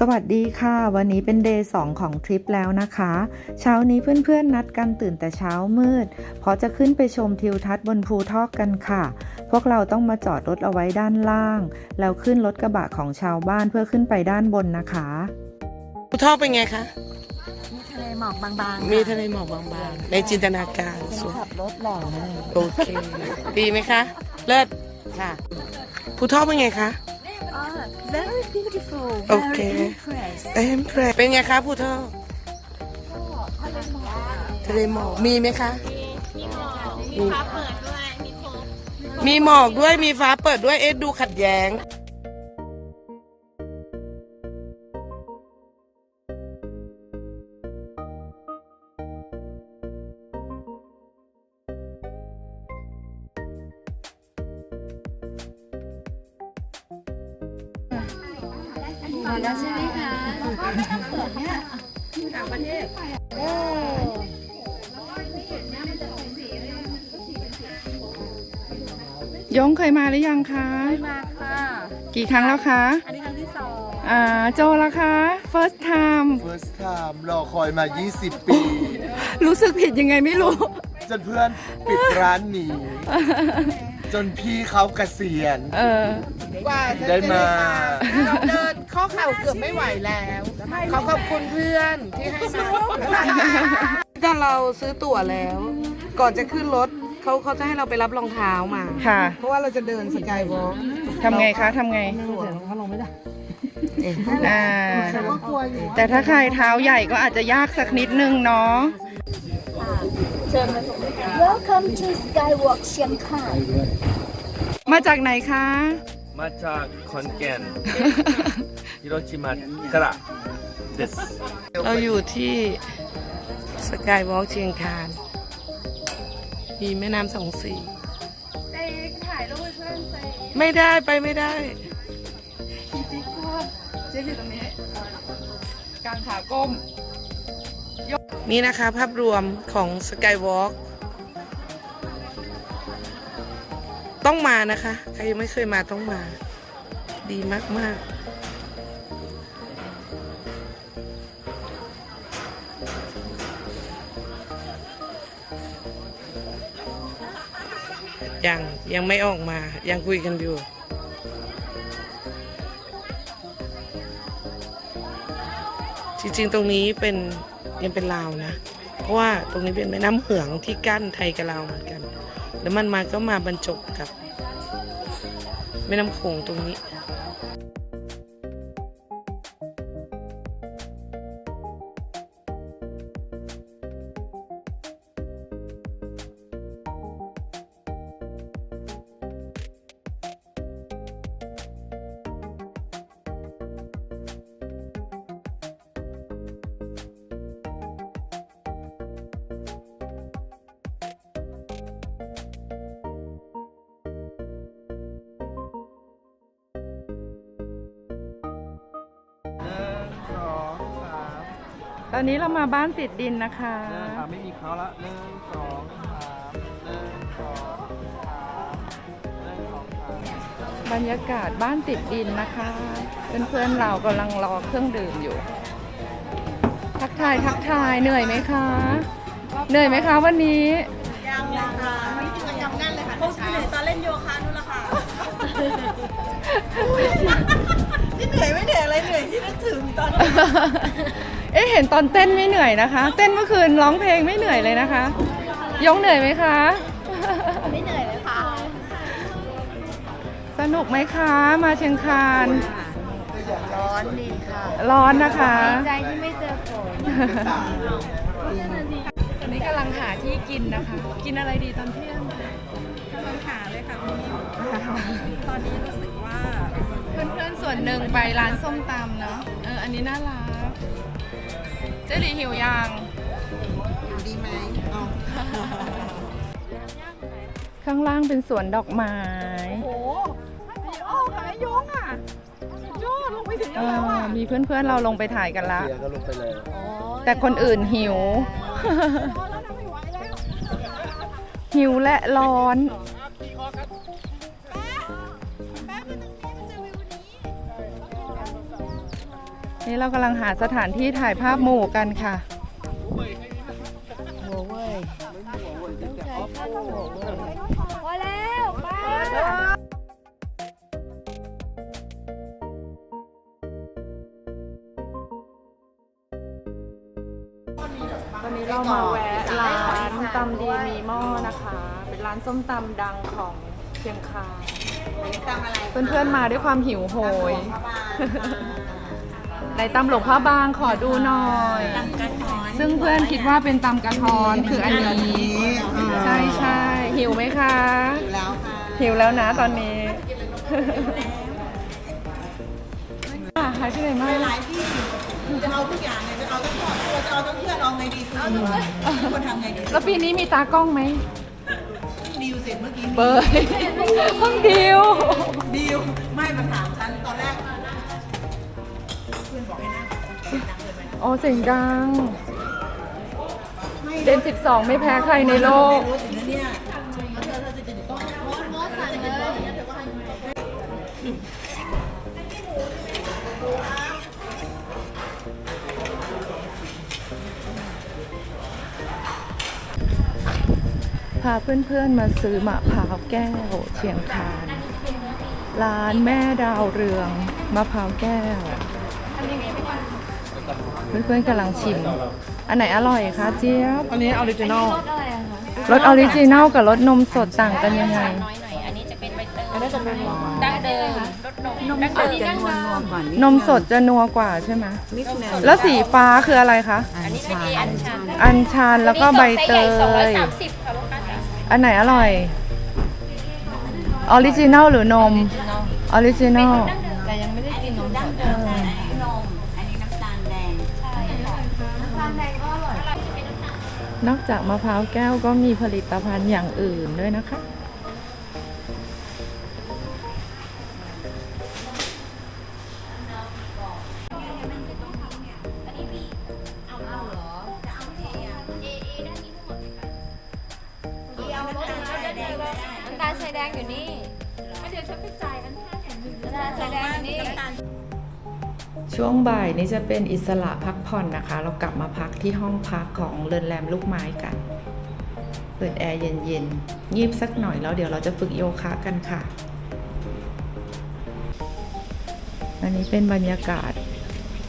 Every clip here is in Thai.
สวัสดีค่ะ วันนี้เป็นเดย์สองของทริปแล้วนะคะ เช้านี้เพื่อนๆนัดกันตื่นแต่เช้ามืด เพราะจะขึ้นไปชมทิวทัศน์บนภูทอกกันค่ะ พวกเราต้องมาจอดรถเอาไว้ด้านล่าง แล้วขึ้นรถกระบะของชาวบ้านเพื่อขึ้นไปด้านบนนะคะภูทอกเป็นไงคะมีทะเลหมอกบางๆมีค่ทะเลหมอกบางๆ ในจินตนาการสวยขับรถหล่อมากโอเคดีไหมคะ เลิศค่ะภูทอกเป็นไงคะ อ๋อ very beautiful โอเค very impressed เอ็มเพรเป็นไงคะภูทอกทะเลหมอกมีไหมคะ มีฟ้าเปิดด้วยมีหมอกด้วยมีฟ้าเปิดด้วยเอ๊ะดูขัดแย้ง มาแล้วใช่ไหมคะยงเคยมาหรือยังคะ มาค่ะ กี่ครั้งแล้วคะ อันนี้ครั้งที่สองอ่าโจละคะ first time First time รอคอยมา 20 ปี รู้สึกผิดยังไงไม่รู้ จนเพื่อนปิดร้านหนี จนพี่เขาเกษียณ เออว่าจะได้มา เราเดิน ข้อเข่าเกือบไม่ไหวแล้วขอขอบคุณเพื่อนที่ให้มาถ้าเราซื้อตั๋วแล้ว ก่อนจะขึ้นรถเขาเขาจะให้เราไปรับรองเท้ามา ค่ะ เพราะว่าเราจะเดินสกายวอล์กทำไงคะทำไงเขาลงไม่ได้อ่า แต่ถ้าใครเท้าใหญ่ก็อาจจะยากสักนิดนึงเนาะ Welcome to Skywalk เชียงคานมาจากไหนคะ มาจากขอนแก่น ฮิโรชิมะกระเดสเราอยู่ที่สกายวอล์กเชียงคาน มีแม่น้ำสองสีถ่ายรูปเพื่อนไม่ได้ไปไม่ได้เจ๊อยู่ตรงนี้กลางขาก้ม นี่นะคะภาพรวมของสกายวอล์กต้องมานะคะ ใครยังไม่เคยมาต้องมา ดีมาก ๆ ยังยังไม่ออกมายังคุยกันอยู่ จริงๆตรงนี้เป็นยังเป็นลาวนะ เพราะว่าตรงนี้เป็นแม่น้ำเหืองที่กั้นไทยกับลาวเหมือนกัน แล้วมันมาก็มาบรรจบกับ แม่น้ำโขงตรงนี้ อนนี้เรามาบ้านติดดินนะคะหนึ่งอะไม่มีเขาละหนึ่งสองสามหนึ่งสองสามหนึ่งสองสามบรรยากาศบ้านติดดินนะคะ เพื่อนๆเรากำลังรอเครื่องดื่มอยู่ ทักทายทักทายเหนื่อยไหมคะ เหนื่อยไหมคะวันนี้เอ๊ะเห็นตอน เต้นไม่เหนื่อยนะคะ เต้นเมื่อคืนร้องเพลงไม่เหนื่อยเลยนะคะยงเหนื่อยไหมคะ ไม่เหนื่อยเลยค่ะ สนุกไหมคะ มาเชียงคาน ร้อนดีค่ะร้อนนะคะใจที่ไม่เจอฝนตอนนี้กำลังหาที่กินนะคะ กินอะไรดีตอนเที่ยงกำลังหาเลยค่ะพี่นิวตอนนี้รู้สึกว่า เพื่อนๆส่วนหนึ่งไปร้านส้มตำเนาะเอออันนี้น่ารัก เจหลีหิวยังดีไหมอ๋อข้างล่างเป็นสวนดอกไม้ โอ้โอ้ขายยงอะโจ้ลงไปถึงเออมีเพื่อนๆเราลงไปถ่ายกันละ เสียก็ลงไปเลยแต่คนอื่นหิวหิวและร้อน นี่เรากำลังหาสถานที่ถ่ายภาพหมู่กันค่ะพอแล้วป้าวันนี้เรามาแวะร้านตำดีมีหม้อนะคะ เป็นร้านส้มตำดังของเชียงคานเพื่อนๆมาด้วยความหิวโหย ในตำหลวงพระบางขอดูหน่อยซึ่งเพื่อนคิดว่าเป็นตำกระท้อนคืออันนี้ใช่ใช่หิวไหมคะหิวแล้วค่ะ หิวแล้วนะตอนนี้อะหายไปไหนมาหลายที่จะเอาทุกอย่างเลยจะเอาทั้งครอบครัวจะเอาทั้งเพื่อนเอาไงดีคือคนทำไงดีแล้วปีนี้มีตากล้องไหม ดีลเสร็จเมื่อกี้เบยเพิ่งดิวดีลไม่มาถา สียงดังเกินไปนะโอ้เสียงดังเดน12 ไม่แพ้ใครในโลกรู้ถึงแล้วเนี่ยพาเพื่อนๆมาซื้อมะพร้าวแก้วเชียงคาน ร้านแม่ดาวเรืองมะพร้าวแก้ว เพื่อนๆกำลังชิม อันไหนอร่อยคะเจี๊ยบ อันนี้ออริจินอลรสออริจินัลกับรสนมสดต่างกันยังไง น้อยหน่อย อันนี้จะเป็นใบเตยอันนี้จะเป็นดั้งเดิมรสนมนมสดจะนวลนวลกว่านมสดจะนัวกว่าใช่ไหมแล้วสีฟ้าคืออะไรคะ อันนี้เป็นเออันชันอัญชันแล้วก็ใบเตย สองร้อยสามสิบค่ะลูกค้าจ๋าอันไหนอร่อย ออริจินัลหรือนม ออริจินัลแต่ยังไม่ได้ นอกจากมะพร้าวแก้วก็มีผลิตภัณฑ์อย่างอื่นด้วยนะคะ นี้จะเป็นอิสระพักผ่อนนะคะ เรากลับมาพักที่ห้องพักของเรือนแรมลูกไม้กัน เปิดแอร์เย็นๆงีบสักหน่อยแล้วเดี๋ยวเราจะฝึกโยคะกันค่ะ อันนี้เป็นบรรยากาศ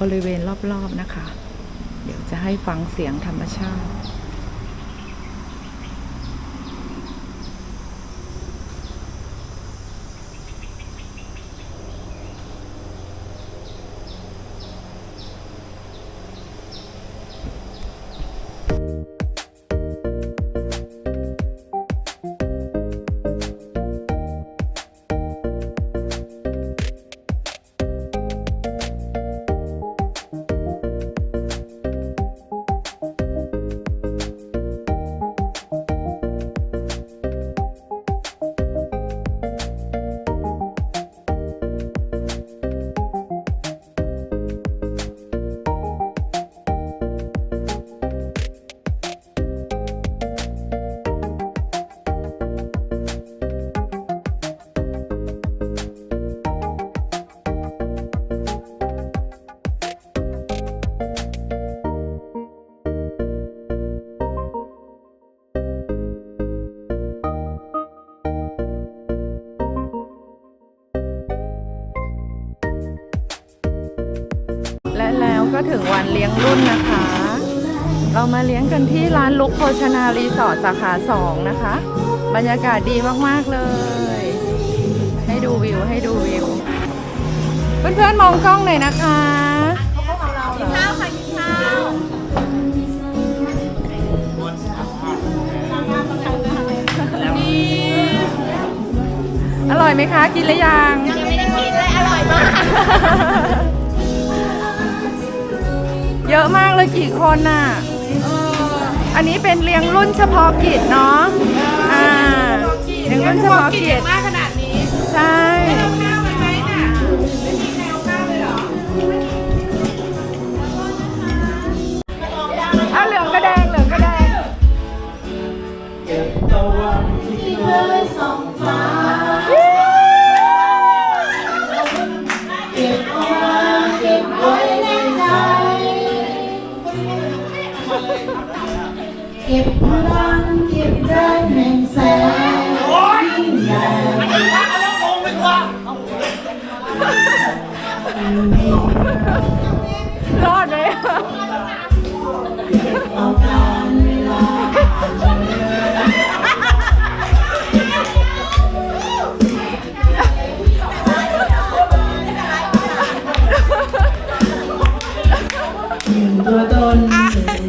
บริเวณรอบๆนะคะ เดี๋ยวจะให้ฟังเสียงธรรมชาติ ก็ถึงวันเลี้ยงรุ่นนะคะ เรามาเลี้ยงกันที่ร้านลุกโภชนารีสอร์ทสาขาสองนะคะ บรรยากาศดีมากๆเลย ให้ดูวิวให้ดูวิว เพื่อนๆมองกล้องหน่อยนะคะข้าวค่ะกินข้าวอร่อยไหมคะ กินหรือยังยังไม่ได้กินเลยอร่อยมาก เยอะมากเลยกี่คนน่ะ อันนี้เป็นเลี้ยงรุ่นเฉพาะกิจเนาะ อ่าเลี้ยงรุ่นเฉพาะกิจมากขนาดนี้ ใช่ข้าวไปไหมน่ะไม่มีใครเอาข้าวเลยเหรอเอาเหลืองกระแดงเหลืองกระแดงเเก็บพลังเก็บแรงแห่งแสงยิ่งใหญ่รอดเลยตัว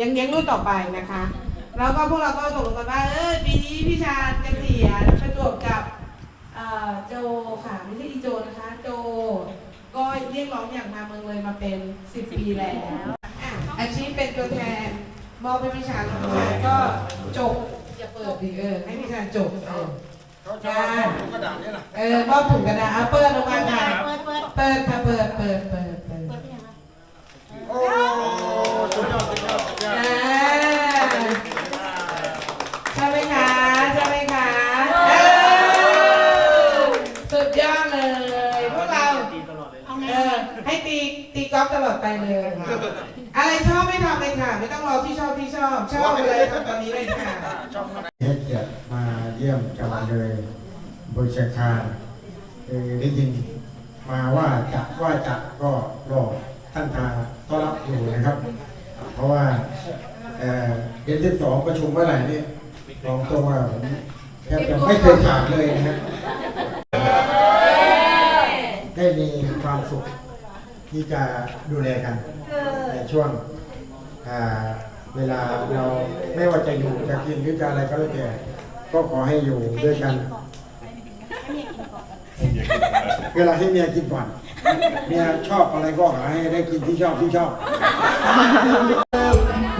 ยังเลี้ยงรุ่นต่อไปนะคะ แล้วก็พวกเราก็ตกลงกันว่าเออปีนี้พี่ชาญเกษียณประจวบกับโจค่ะไม่ใช่อีโจนะคะ โจก็เรียกร้องอย่างมาเมืองเลยมาเป็นสิบปีแล้วอะอาชีพเป็นตัวแทนมอบให้พี่ชาญแล้วก็จบอย่าเปิดดิเออให้พี่ชาญจบเออการเออมอบถุงกระดาษเปิดออกมาค่ะเปิดค่ะเปิดเปิดเปิด ให้ตีตีกอล์ฟตลอดไปเลยอะไรชอบไม่ทำเลยค่ะ ไม่ต้องรอที่ชอบที่ชอบชอบเลยทำตอนนี้เลยค่ะให้เกียรติมาเยี่ยมจังหวัดเลยบริชาคารคือได้ยินมาว่าจะว่าจะก็รอท่านทาต้อนรับอยู่นะครับ เพราะว่าเอ่อเดือนที่สองประชุมเมื่อไหร่นี่ลองตัวว่าผมแทบจะไม่เคยขาดเลยนะฮะได้มีความสุข ที่จะดูแลกันในช่วงอ่าเวลาเราไม่ว่าจะอยู่จะกินหรือจะอะไรก็แล้วแต่ก็ขอให้อยู่ด้วยกันเวลาให้เมียกินก่อนเมียชอบอะไรก็หาให้ได้กินที่ชอบที่ชอบ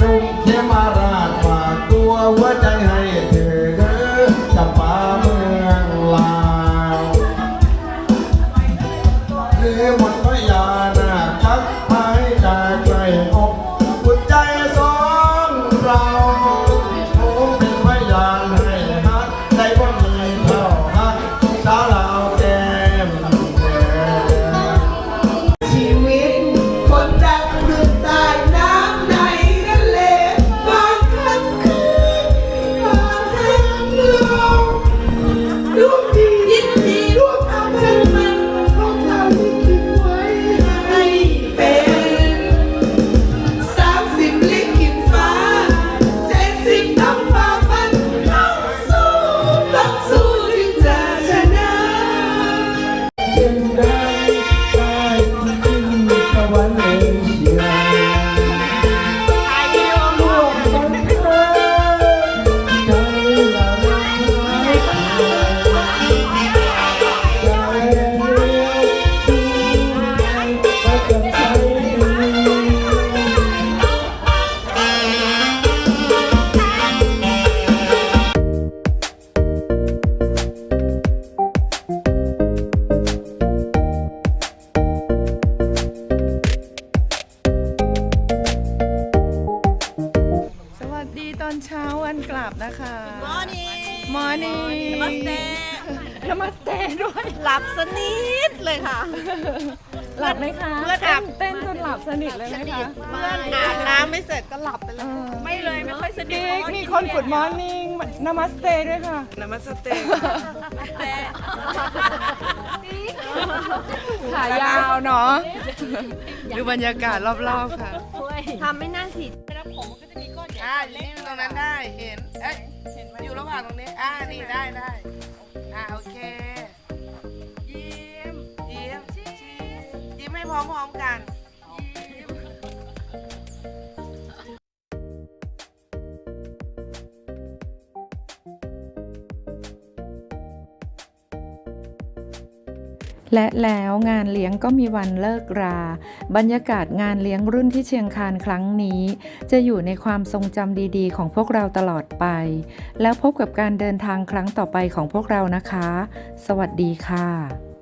นุ่งเขมาราชฝากตัวหัวใจให้เธอเด้อจำปาเมืองลาวหรือหมด เตนมัสเตด้วยหลับสนิทเลยค่ะ หลับไหมคะเพื่อนอาบ เต้นจนหลับสนิทเลยไหมคะเพื่อนอาบน้ำไม่เสร็จก็หลับไปเลยไม่เลยไม่ค่อยสนิทมีคนกุดมอร์นิ่งนามัสเตด้วยค่ะ นามัสเตขายาวเนาะดูบรรยากาศรอบๆค่ะทำไม่น่าสิอ่าอยู่นี่ตรงนั้นได้เห็น เอ้ยอยู่ระหว่างตรงนี้ อ่านี่ได้ได้อ่าโอ ยิ้มให้พร้อมๆกันและแล้วงานเลี้ยงก็มีวันเลิกรา บรรยากาศงานเลี้ยงรุ่นที่เชียงคานครั้งนี้ จะอยู่ในความทรงจำดีๆ ของพวกเราตลอดไป แล้วพบกับการเดินทางครั้งต่อไปของพวกเรานะคะ สวัสดีค่ะ